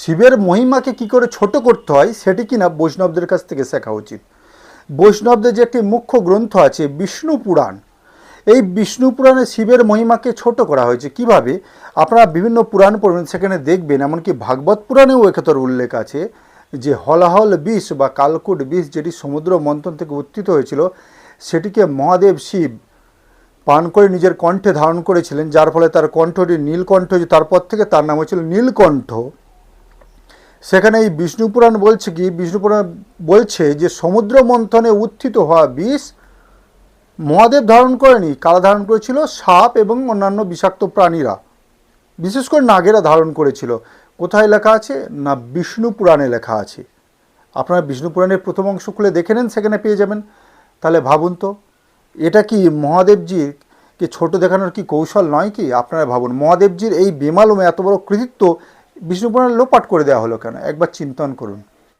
শিবের মহিমাকে কি করে ছোট করতে হয় সেটি কিনা বৈষ্ণবদের কাছ থেকে শেখা উচিত। বৈষ্ণবদের যে একটি মুখ্য গ্রন্থ আছে বিষ্ণু পুরাণ। এই বিষ্ণু পুরাণে শিবের মহিমাকে ছোট করা হয়েছে। কীভাবে? আপনারা বিভিন্ন পুরাণ পড়বেন, সেখানে দেখবেন, এমনকি ভাগবত পুরাণেও এক্ষেত্রে উল্লেখ আছে যে হলাহল বিষ বা কালকুট বিষ যেটি সমুদ্র মন্থন থেকে উত্থিত হয়েছিল, সেটিকে মহাদেব শিব পান করে নিজের কণ্ঠে ধারণ করেছিলেন, যার ফলে তার কণ্ঠটি নীলকণ্ঠ তারপর থেকে তার নাম হয়েছিল নীলকণ্ঠ। সেখানে এই বিষ্ণু পুরাণ বলছে কি, বিষ্ণু পুরাণ বলছে যে সমুদ্র মন্থনে উত্থিত হওয়া বিষ মহাদেব ধারণ করেনি, কারা ধারণ করেছিল? সাপ এবং অন্যান্য বিষাক্ত প্রাণীরা। বিশেষ করে নাগেরা ধারণ করেছিল। কোথায় লেখা আছে? না, বিষ্ণু পুরাণে লেখা আছে। আপনারা বিষ্ণু পুরাণের প্রথম অংশ খুলে দেখে নেন, সেখানে পেয়ে যাবেন। তাহলে ভাবুন তো, এটা কি মহাদেবজির কে ছোট দেখানোর কি কৌশল নয় কি? আপনারা ভাবুন, মহাদেবজির এই বেমালুমে এত বড় কৃতিত্ব বিষ্ণু পুরাণ লোপাট করে দেওয়া হলো কেন? একবার চিন্তন করুন।